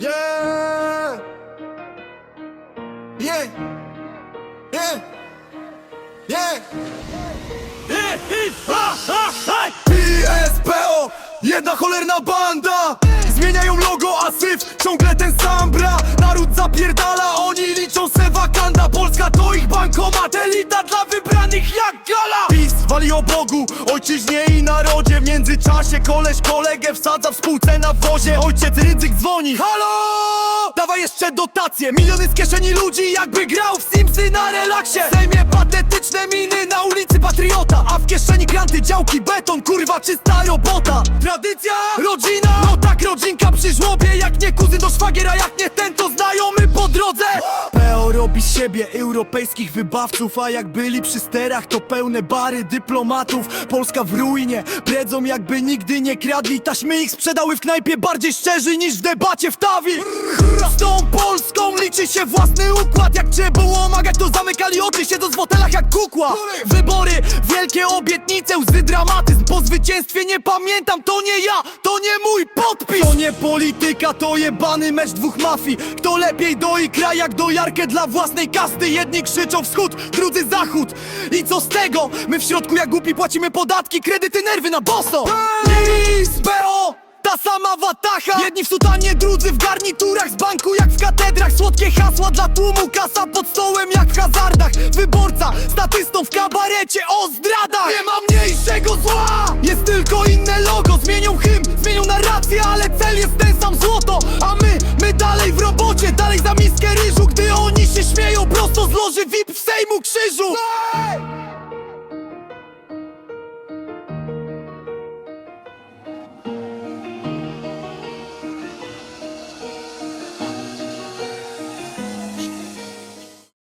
Yeah! Yeah! Yeah! Yeah! ISPO! Jedna cholerna banda! Zmieniają logo, a syf ciągle ten sam bra Naród zapierdala, oni liczą se wakanda Polska to ich bankomat, elita dla wybranych jak gala PiS wali o Bogu, ojczyźnie i narodzie. W międzyczasie koleś kolegę wsadza w spółce na wozie. Ojciec ryzyk dzwoni. Halo! Dawaj jeszcze dotacje, miliony z kieszeni ludzi Jakby grał w Simsy na relaksie. Sejmie patetyczne miny na ulicy Patriota A w kieszeni granty, działki, beton, kurwa czysta robota. Tradycja, rodzina, no tak rodzinka przy żłobie Jak nie kuzyn siebie europejskich wybawców A jak byli przy sterach to pełne bary dyplomatów. Polska w ruinie, bredzą jakby nigdy nie kradli. Taśmy ich sprzedały w knajpie bardziej szczerzy niż w debacie w tawi Z tą Polską liczy się własny układ. Jak trzeba było to zamykali oczy Siedząc w fotelach jak kukła. Wybory, wielkie obietnice, łzy dramatyzm. Po zwycięstwie nie pamiętam, to nie ja, to nie mój podpis. To nie polityka, to jebany mecz dwóch mafii. Kto lepiej doi kraj jak dojarkę dla własnej kasty? Jedni krzyczą wschód, drudzy zachód. I co z tego? My w środku jak głupi płacimy podatki, kredyty, nerwy na boso. ISBO! Ta sama watacha Jedni w sutanie, drudzy w garniturach. Z banku jak w katedrach. Słodkie hasła dla tłumu. Kasa pod stołem jak w hazardach. Wyborca, statystą w kabarecie o zdradach. Nie ma mniejszego zła. Jest tylko inne logo. Zmienią hymn, zmienią narrację Ale cel jest ten sam. Złoto A my, my dalej w robocie. Dalej za miskę ryżu Gdy oni się śmieją. Prosto z loży VIP w Sejmu Krzyżu